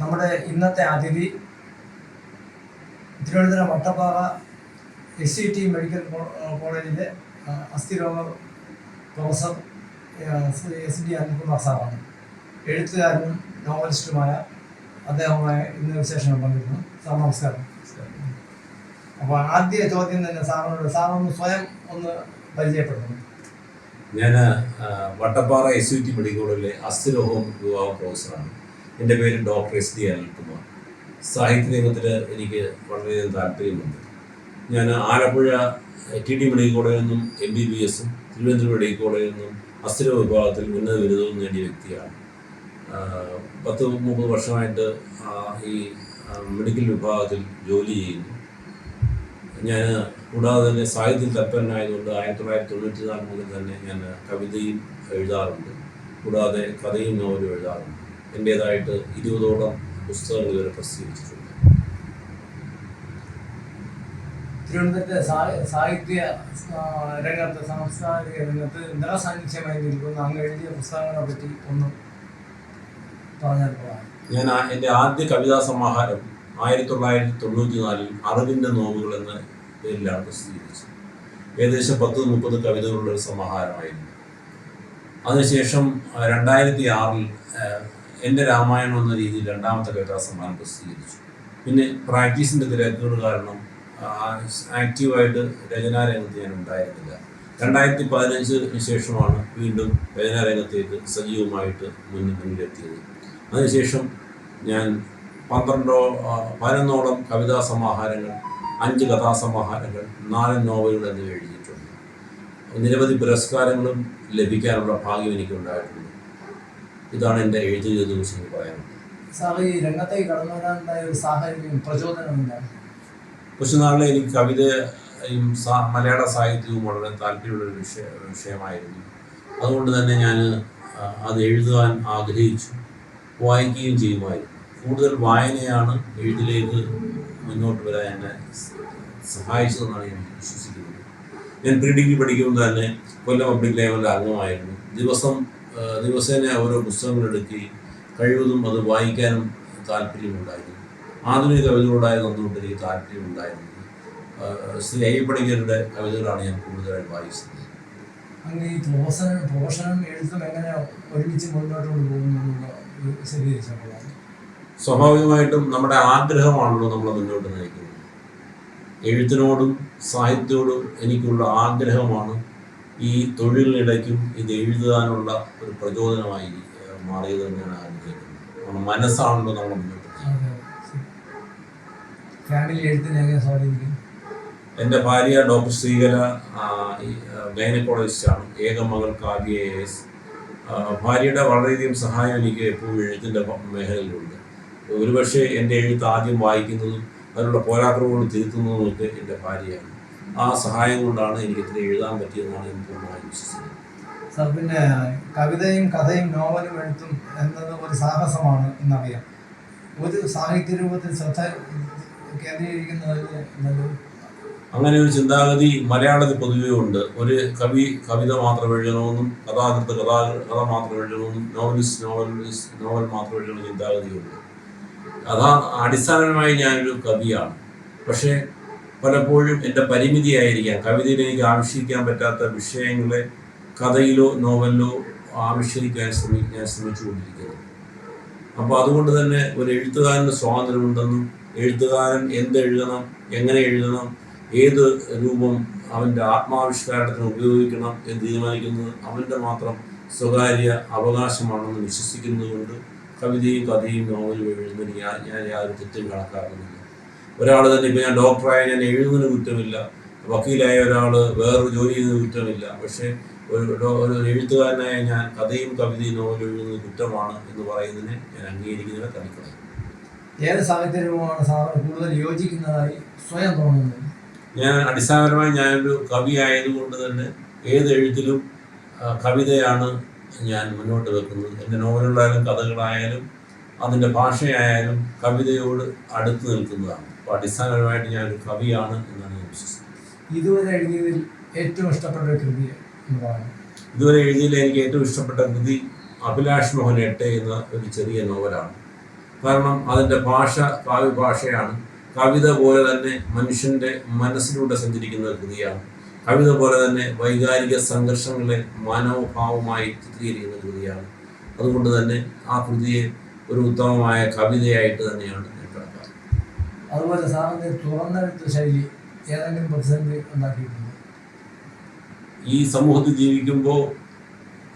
നമ്മുടെ ഇന്നത്തെ അതിഥി Thiruvananthapuram Vattappara S C T medical കോളേജിലെ അസ്ഥിരോഗ പ്രൊഫസർ എസ് ഡി അനിൽകുമാർ സാറാണ്. എഴുത്തുകാരനും നോവലിസ്റ്റുമായ അദ്ദേഹവുമായി ഇന്ന് വിശേഷങ്ങൾ പങ്കിടുന്നു സാർ നമസ്കാരം. അപ്പോൾ ആദ്യ ചോദ്യം തന്നെ സാറിനോട് സാറൊന്ന് സ്വയം ഒന്ന് പരിചയപ്പെടുന്നു ഞാൻ Vattappara S U T medical കോളേജിലെ അസ്ഥിരോഹം വിഭാഗം പ്രൊഫസറാണ്. എന്റെ പേര് ഡോക്ടർ എസ് ഡി അനിൽകുമാർ. സാഹിത്യ നിയമത്തിൽ എനിക്ക് വളരെയധികം താല്പര്യമുണ്ട്. ഞാൻ ആലപ്പുഴ ടി ഡി മെഡിക്കൽ കോളേജിൽ നിന്നും എം ബി ബി എസും തിരുവനന്തപുരം മെഡിക്കൽ കോളേജിൽ നിന്നും അസ്ഥിര വിഭാഗത്തിൽ ഉന്നത ബിരുദവും നേടിയ വ്യക്തിയാണ്. പത്ത് മുപ്പത് വർഷമായിട്ട് ഈ മെഡിക്കൽ വിഭാഗത്തിൽ ജോലി ചെയ്യുന്നു. ഞാൻ കൂടാതെ തന്നെ സാഹിത്യം തൽപ്പരനായതുകൊണ്ട് ആയിരത്തി തൊള്ളായിരത്തി തൊണ്ണൂറ്റി നാല് മുതൽ തന്നെ ഞാൻ കവിതയും എഴുതാറുണ്ട്. കൂടാതെ കഥയും നോവലും എഴുതാറുണ്ട്. എന്റേതായിട്ട് ഇരുപതോളം പുസ്തകങ്ങൾ ഇവരെ പ്രസിദ്ധീകരിച്ചിട്ടുണ്ട്. തിരുവനന്തപുരത്തെ സാഹിത്യ രംഗത്ത് സാംസ്കാരിക രംഗത്ത് നിറസാന്നിധ്യമായി നിൽക്കുന്ന അങ്ങ് എഴുതിയ പുസ്തകങ്ങളെ പറ്റി ഒന്ന് പറഞ്ഞാൽ ഞാൻ എന്റെ എന്റെ ആദ്യ കവിതാ സമാഹാരം ആയിരത്തി തൊള്ളായിരത്തി തൊണ്ണൂറ്റി നാലിൽ അറിവിന്റെ നോവുകൾ എന്ന പേരിലാണ് പ്രസിദ്ധീകരിച്ചത്. ഏകദേശം പത്ത് മുപ്പത് കവിതകളുള്ള ഒരു സമാഹാരമായിരുന്നു. അതിനുശേഷം രണ്ടായിരത്തി ആറിൽ എന്റെ രാമായണം എന്ന രീതിയിൽ രണ്ടാമത്തെ കവിതാ സമ്മാനം പ്രസിദ്ധീകരിച്ചു പിന്നെ പ്രാക്ടീസിന്റെ തിരക്കുകൾ കാരണം ആക്റ്റീവായിട്ട് രചനാരംഗത്ത് ഞാൻ ഉണ്ടായിരുന്നില്ല. രണ്ടായിരത്തി പതിനഞ്ചിന് ശേഷമാണ് വീണ്ടും രചനാരംഗത്തേക്ക് സജീവമായിട്ട് മുന്നിൽ മുന്നിലെത്തിയത്. അതിനുശേഷം ഞാൻ പന്ത്രണ്ടോ പതിനൊന്നോളം കവിതാ സമാഹാരങ്ങൾ അഞ്ച് കഥാസമാഹാരങ്ങൾ നാല് നോവലുകൾ എന്നിവ എഴുതിയിട്ടുണ്ട്. നിരവധി പുരസ്കാരങ്ങളും ലഭിക്കാനുള്ള ഭാഗ്യം എനിക്കുണ്ടായിട്ടുണ്ട്. ഇതാണ് എന്റെ എഴുത്ത് ദിവസം എനിക്ക് പറയാനുള്ളത് സാർ ഈ രംഗത്തേക്ക് കടന്നു വരാനുണ്ടായ ഒരു സാഹചര്യം പ്രചോദനം എന്താണ്? കുറച്ച് നാളിൽ എനിക്ക് കവിതയും മലയാള സാഹിത്യവും വളരെ താല്പര്യമുള്ള ഒരു വിഷയ വിഷയമായിരുന്നു. അതുകൊണ്ട് തന്നെ ഞാൻ അത് എഴുതുവാൻ ആഗ്രഹിച്ചു വായിക്കുകയും ചെയ്യുമായിരുന്നു. കൂടുതൽ വായനയാണ് എഴുതിലേക്ക് മുന്നോട്ട് വരാൻ എന്നെ സഹായിച്ചതെന്നാണ് ഞാൻ വിശ്വസിക്കുന്നത്. ഞാൻ പ്രീ ഡിഗ്രി പഠിക്കുമ്പോൾ തന്നെ കൊല്ലം പബ്ലിക് ലൈബ്രറിയുടെ അംഗമായിരുന്നു. ദിവസം ദിവസേന ഓരോ പുസ്തകങ്ങൾ എടുക്കുകയും കഴിവതും അത് വായിക്കാനും താല്പര്യമുണ്ടായിരുന്നു. ആധുനിക കവിതകളോടായിരുന്നു അന്നുകൊണ്ട് എനിക്ക് താല്പര്യമുണ്ടായിരുന്നു ശ്രീ അയ്യപ്പണിക്കരുടെ കവിതകളാണ് ഞാൻ കൂടുതലായി വായിച്ചത്. അങ്ങനെ ഈ പ്രൊഫഷനും പ്രൊഫഷനും എഴുത്തും എങ്ങനെ ഒരുമിച്ച് മുന്നോട്ട് കൊണ്ടുപോകുന്നു വിശദീകരിച്ചപ്പോൾ സ്വാഭാവികമായിട്ടും നമ്മുടെ ആഗ്രഹമാണല്ലോ നമ്മൾ മുന്നോട്ട് നയിക്കുന്നത്. എഴുത്തിനോടും സാഹിത്യത്തോടും എനിക്കുള്ള ആഗ്രഹമാണ് ഈ തൊഴിലിനിടയ്ക്കും ഇത് എഴുതാനുള്ള ഒരു പ്രചോദനമായി മാറിയത് തന്നെയാണ് അനുഭവിക്കുന്നത് നമ്മുടെ മനസ്സാണല്ലോ നമ്മൾ മുന്നോട്ട് എങ്ങനെ എന്റെ ഭാര്യ ഡോക്ടർ ശ്രീകല ഗൈനക്കോളജിസ്റ്റാണ്. ഏക മകൾ കാവ്യ എ എസ് ഭാര്യയുടെ വളരെയധികം സഹായം എനിക്ക് എപ്പോഴും എഴുത്തിന്റെ മേഖലയിലുണ്ട്. ഒരുപക്ഷെ എന്റെ എഴുത്ത് ആദ്യം വായിക്കുന്നതും അതിനുള്ള പോരാക്രമങ്ങൾ തിരുത്തുന്നതും ഒക്കെ എന്റെ ഭാര്യയാണ്. ആ സഹായം കൊണ്ടാണ് എനിക്ക് ഇത്ര എഴുതാൻ പറ്റിയതെന്നാണ് എനിക്ക് പൂർണമായും വിശ്വസിക്കുന്നത്. സാർ പിന്നെ കവിതയും കഥയും നോവലും എഴുത്തും എന്നത് ഒരു സാഹസമാണ് എന്നറിയാം. ഒരു സാഹിത്യ രൂപത്തിൽ ശ്രദ്ധ കേന്ദ്രീകരിക്കുന്നത് അങ്ങനെ ഒരു ചിന്താഗതി മലയാളത്തിൽ പൊതുവേ ഉണ്ട്. ഒരു കവി കവിത മാത്രം എഴുതണമെന്നും കഥാകൃത്ത് കഥാ കഥ മാത്രം എഴുതണമെന്നും നോവലിസ്റ്റ് നോവലിസ്റ്റ് നോവൽ മാത്രം എഴുതണമെന്നും ചിന്താഗതിയുണ്ട്. അതാ അടിസ്ഥാനപരമായി ഞാനൊരു കവിയാണ്. പക്ഷേ പലപ്പോഴും എന്റെ പരിമിതിയായിരിക്കാം. കവിതയിൽ എനിക്ക് ആവിഷ്കരിക്കാൻ പറ്റാത്ത വിഷയങ്ങളെ കഥയിലോ നോവലിലോ ആവിഷ്കരിക്കാൻ ശ്രമി ഞാൻ ശ്രമിച്ചുകൊണ്ടിരിക്കുന്നത് അപ്പോൾ അതുകൊണ്ട് തന്നെ ഒരു എഴുത്തുകാരന് സ്വാതന്ത്ര്യമുണ്ടെന്നും എഴുത്തുകാരൻ എന്ത് എഴുതണം എങ്ങനെ എഴുതണം ഏത് രൂപം അവന്റെ ആത്മാവിഷ്കാരത്തിന് ഉപയോഗിക്കണം എന്ന് തീരുമാനിക്കുന്നത് അവന്റെ മാത്രം സ്വകാര്യ അവകാശമാണെന്ന് വിശ്വസിക്കുന്നതുകൊണ്ട് കവിതയും കഥയും നോവലും എഴുതുന്നതിന് ഞാൻ ഞാൻ യാതൊരു തെറ്റും കണക്കാക്കുന്നില്ല. ഒരാൾ തന്നെ ഇപ്പോൾ ഞാൻ ഡോക്ടറായ ഞാൻ എഴുതുന്നതിന് കുറ്റമില്ല. വക്കീലായ ഒരാൾ വേറൊരു ജോലി ചെയ്യുന്നതിന് കുറ്റമില്ല. പക്ഷേ ഒരു ഒരു എഴുത്തുകാരനായ ഞാൻ കഥയും കവിതയും നോവലും എഴുതുന്നത് കുറ്റമാണ് എന്ന് പറയുന്നതിനെ ഞാൻ അംഗീകരിക്കുന്നതിനെ തള്ളിക്കളയും. ഏത് സാഹിത്യ രൂപമാണ് സാറിന് കൂടുതൽ യോജിക്കുന്നതായി സ്വയം തോന്നുന്നത്? ഞാൻ അടിസ്ഥാനപരമായി ഞാനൊരു കവി ആയതുകൊണ്ട് തന്നെ ഏത് എഴുത്തിലും കവിതയാണ് ഞാൻ മുന്നോട്ട് വെക്കുന്നത്. എന്റെ നോവലുകളായാലും കഥകളായാലും അതിന്റെ ഭാഷയായാലും കവിതയോട് അടുത്ത് നിൽക്കുന്നതാണ്. അപ്പോൾ അടിസ്ഥാനപരമായിട്ട് ഞാനൊരു കവിയാണ് എന്നാണ് ഞാൻ വിശ്വസിക്കുന്നത്. ഇതുവരെ എഴുതിയതിൽ ഏറ്റവും ഇഷ്ടപ്പെട്ട ഒരു കൃതി ഇതുവരെ എഴുതിയതിൽ എനിക്ക് ഏറ്റവും ഇഷ്ടപ്പെട്ട കൃതി അഭിലാഷ് മോഹൻ എട്ടെ എന്ന ഒരു ചെറിയ നോവലാണ്. കാരണം അതിന്റെ ഭാഷ കാവ്യ ഭാഷയാണ്. കവിത പോലെ തന്നെ മനുഷ്യന്റെ മനസ്സിലൂടെ സഞ്ചരിക്കുന്ന ഒരു കൃതിയാണ്. കവിത പോലെ തന്നെ വൈകാരിക സംഘർഷങ്ങളെ മനോഭാവമായി ചിത്രീകരിക്കുന്ന കൃതിയാണ്. അതുകൊണ്ട് തന്നെ ആ കൃതിയെ ഒരു ഉത്തമമായ കവിതയായിട്ട് തന്നെയാണ് ഞാൻ അതുപോലെ സാറിന്റെ തുറന്നെഴുത്ത് ശൈലി ഏതെങ്കിലും പ്രതിസന്ധി ഉണ്ടാക്കിയിട്ടുണ്ട്? ഈ സമൂഹത്തിൽ ജീവിക്കുമ്പോൾ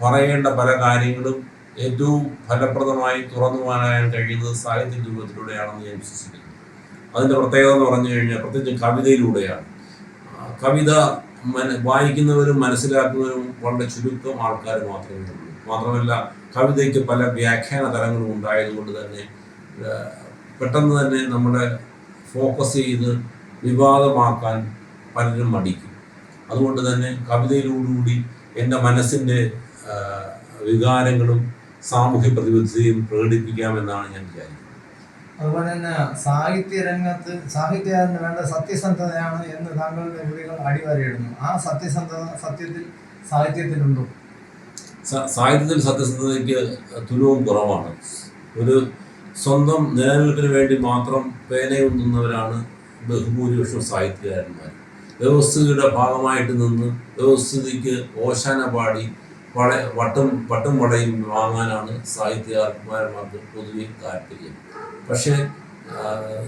പറയേണ്ട പല കാര്യങ്ങളും ഏറ്റവും ഫലപ്രദമായി തുറന്നു പറയാൻ കഴിയുന്നത് സാഹിത്യ രൂപത്തിലൂടെയാണെന്ന് ഞാൻ വിശ്വസിക്കുന്നു. അതിന്റെ പ്രത്യേകത എന്ന് പറഞ്ഞു കഴിഞ്ഞാൽ പ്രത്യേകിച്ച് കവിതയിലൂടെയാണ്. കവിത വായിക്കുന്നവരും മനസ്സിലാക്കുന്നവരും വളരെ ചുരുക്കം ആൾക്കാർ മാത്രമേ ഉള്ളൂ. മാത്രമല്ല കവിതയ്ക്ക് പല വ്യാഖ്യാന തലങ്ങളും ഉണ്ടായതുകൊണ്ട് തന്നെ പെട്ടെന്ന് തന്നെ നമ്മുടെ ഫോക്കസ് ചെയ്ത് വിവാദമാക്കാൻ പലരും മടിക്കും. അതുകൊണ്ട് തന്നെ കവിതയിലൂടുകൂടി എന്റെ മനസ്സിന്റെ വികാരങ്ങളും സാമൂഹ്യ പ്രതിബദ്ധതയും പ്രകടിപ്പിക്കാമെന്നാണ് ഞാൻ വിചാരിക്കുന്നത്. അതുപോലെ തന്നെ സാഹിത്യ രംഗത്ത് സാഹിത്യകാരന് വേണ്ട സത്യസന്ധതയാണ് എന്ന് താങ്കളുടെ കൃതികൾ അടിവരയിടുന്നു. ആ സത്യസന്ധത സത്യത്തിൽ സാഹിത്യത്തിലുണ്ടോ? സാഹിത്യത്തിൽ സത്യസന്ധതയ്ക്ക് തുലവും കുറവാണ്. ഒരു സ്വന്തം നിലനിൽപ്പിന് വേണ്ടി മാത്രം പേനയുന്നുന്നവരാണ് ബഹുഭൂരിപക്ഷം സാഹിത്യകാരന്മാർ വ്യവസ്ഥിതിയുടെ ഭാഗമായിട്ട് നിന്ന് വ്യവസ്ഥിതിക്ക് ഓശാന പാടി വള വട്ടം വട്ടം വളയും വാങ്ങാനാണ് സാഹിത്യകാരന്മാർക്ക് പൊതുവെ താല്പര്യം. പക്ഷേ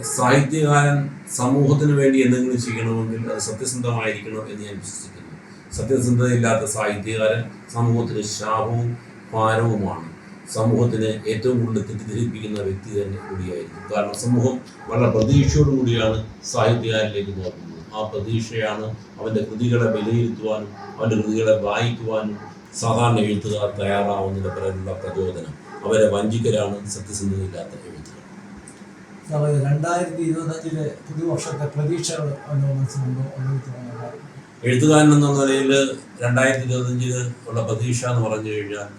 സാഹിത്യകാരൻ സമൂഹത്തിന് വേണ്ടി എന്തെങ്കിലും ചെയ്യണമെങ്കിൽ അത് സത്യസന്ധമായിരിക്കണം എന്ന് ഞാൻ വിശ്വസിക്കുന്നു. സത്യസന്ധതയില്ലാത്ത സാഹിത്യകാരൻ സമൂഹത്തിന് ശാപവും ഭാരവുമാണ്. സമൂഹത്തിനെ ഏറ്റവും കൂടുതൽ തെറ്റിദ്ധരിപ്പിക്കുന്ന വ്യക്തി തന്നെ കൂടിയായിരുന്നു. കാരണം സമൂഹം വളരെ പ്രതീക്ഷയോടും കൂടിയാണ് സാഹിത്യകാരനിലേക്ക് നോക്കുന്നത് ആ പ്രതീക്ഷയാണ് അവന്റെ കൃതികളെ വിലയിരുത്തുവാനും അവന്റെ കൃതികളെ വായിക്കുവാനും സാധാരണ എഴുത്തുകാർ തയ്യാറാവുന്നതിന് പലരുള്ള പ്രചോദനം. അവരെ വഞ്ചിക്കലാണ് സത്യസന്ധതയില്ലാത്ത എഴുത്തുകൾ രണ്ടായിരത്തി ഇരുപത്തഞ്ചിലെ പുതുവർഷത്തെ പ്രതീക്ഷകൾ മനസ്സിലുണ്ടോ എഴുത്തുകാരൻ എന്ന നിലയിൽ രണ്ടായിരത്തി ഇരുപത്തഞ്ചിൽ ഉള്ള പ്രതീക്ഷ എന്ന് പറഞ്ഞു കഴിഞ്ഞാൽ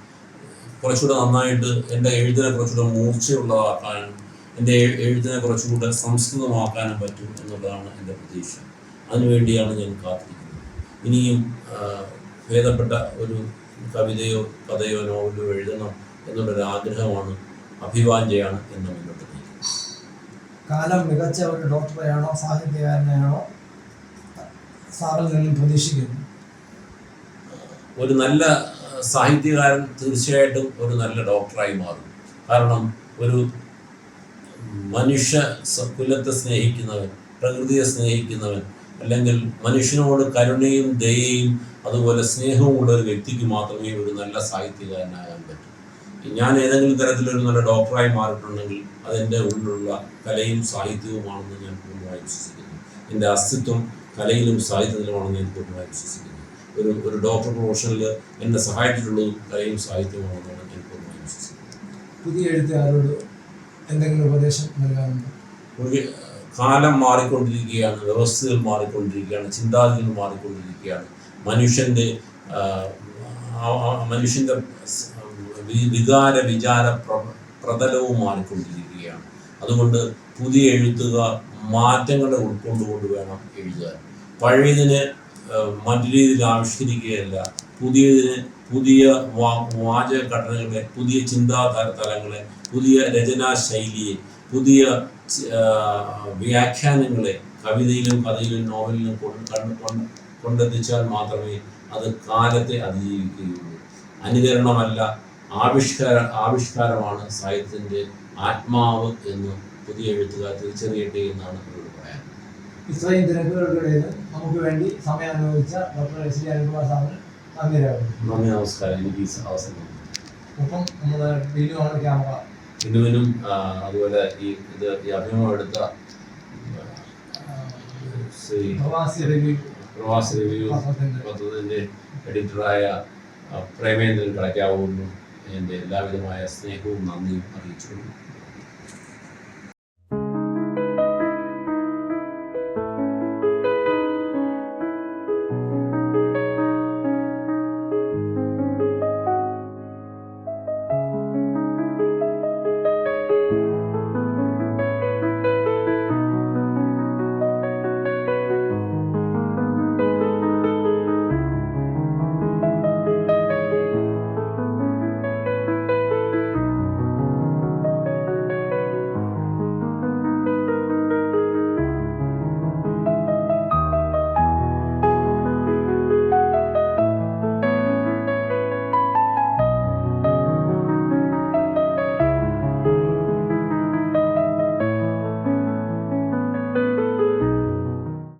കുറച്ചുകൂടെ നന്നായിട്ട് എന്റെ എഴുതിനെ കുറച്ചുകൂടെ മൂർച്ചയുള്ളതാക്കാനും എന്റെ എഴുതിനെ കുറച്ചുകൂടെ സംസ്കൃതമാക്കാനും പറ്റും എന്നുള്ളതാണ് എന്റെ പ്രതീക്ഷ. അതിനുവേണ്ടിയാണ് ഞാൻ കാത്തിരിക്കുന്നത്. ഇനിയും ഭേദപ്പെട്ട ഒരു കവിതയോ കഥയോ നോവലോ എഴുതണം എന്നുള്ളൊരു ആഗ്രഹമാണ് അഭിവാഞ്ചയാണ് എന്ന് മുന്നോട്ട് കാലം മികച്ച ഒരു ഡോക്ടറെയാണോ സാഹിത്യകാരനെയാണോ സാറിൽ നിന്നും പ്രതീക്ഷിക്കുന്നു? ഒരു നല്ല സാഹിത്യകാരൻ തീർച്ചയായിട്ടും ഒരു നല്ല ഡോക്ടറായി മാറും. കാരണം ഒരു മനുഷ്യ കുലത്തെ സ്നേഹിക്കുന്നവൻ പ്രകൃതിയെ സ്നേഹിക്കുന്നവൻ അല്ലെങ്കിൽ മനുഷ്യനോട് കരുണയും ദയയും അതുപോലെ സ്നേഹവും ഉള്ള ഒരു വ്യക്തിക്ക് മാത്രമേ ഒരു നല്ല സാഹിത്യകാരനാകാൻ പറ്റൂ. ഞാൻ ഏതെങ്കിലും തരത്തിലൊരു നല്ല ഡോക്ടറായി മാറിയിട്ടുണ്ടെങ്കിൽ അതെന്റെ ഉള്ളിലുള്ള കലയും സാഹിത്യവുമാണെന്ന് ഞാൻ പൂർണമായി വിശ്വസിക്കുന്നു. എന്റെ അസ്തിത്വം കലയിലും സാഹിത്യത്തിലുമാണെന്ന് ഞാൻ പൂർണമായി വിശ്വസിക്കുന്നു. ഒരു ഒരു ഡോക്ടർ പ്രൊഫഷനിൽ എന്നെ സഹായിച്ചിട്ടുള്ളതും കലയും സാഹിത്യവുമാണെന്നാണ് എനിക്ക് പൂർണമായി വിശ്വസിക്കുന്നത്. പുതിയ എഴുത്തുകാരോട് എന്തെങ്കിലും ഉപദേശം നൽകാനുണ്ടോ? ഒരു കാലം മാറിക്കൊണ്ടിരിക്കുകയാണ് വ്യവസ്ഥകൾ മാറിക്കൊണ്ടിരിക്കുകയാണ് ചിന്താഗതികൾ മാറിക്കൊണ്ടിരിക്കുകയാണ്. മനുഷ്യന്റെ മനുഷ്യന്റെ വികാര വിചാര പ്ര- പ്രതലവും മാറിക്കൊണ്ടിരിക്കുകയാണ്. അതുകൊണ്ട് പുതിയ എഴുത്തുകാർ മാറ്റങ്ങളെ ഉൾക്കൊണ്ടുകൊണ്ട് വേണം എഴുതാൻ. പഴയതിനെ മറ്റു രീതിയിൽ ആവിഷ്കരിക്കുകയല്ല. പുതിയതിന് പുതിയ വാ വാചക ഘടനകളെ പുതിയ ചിന്താധാര തലങ്ങളെ പുതിയ രചനാ ശൈലിയെ പുതിയ വ്യാഖ്യാനങ്ങളെ കവിതയിലും കഥയിലും നോവലിലും കൊണ്ട് കണ്ട് കൊണ്ട് കൊണ്ടെത്തിച്ചാൽ മാത്രമേ അത് കാലത്തെ അതിജീവിക്കുകയുള്ളൂ. അനുകരണമല്ല ആവിഷ്കാര ആവിഷ്കാരമാണ് സാഹിത്യത്തിന്റെ ആത്മാവ് എന്ന് പുതിയ എഴുത്തുകാർ തിരിച്ചറിയട്ടെ എന്നാണ് എന്നോട് പറയാൻ ഇത്രയും തിരക്കുകൾക്കിടയിൽ നമുക്ക് വേണ്ടി സമയം അനുവദിച്ച ഡോക്ടർ എസ് ഡി അനിൽകുമാർ സാറിന് നന്ദി രേഖപ്പെടുത്തുന്നു. നന്ദി നമസ്കാരം. എനിക്ക് ഈ അവസരം. ഒപ്പം നമ്മുടെ ബിലുവാണ് ക്യാമറ. ബിനുവിനും അതുപോലെ ഈ ഇത് ഈ അഭിമുഖം എടുത്ത പ്രവാസി റിവ്യൂ പ്രവാസി റിവ്യൂ പത്രത്തിന്റെ എഡിറ്ററായ പ്രേമേന്ദ്രൻ കളക്കാവുന്നു എന്റെ എല്ലാവിധമായ സ്നേഹവും നന്ദിയും അറിയിച്ചുകൊള്ളു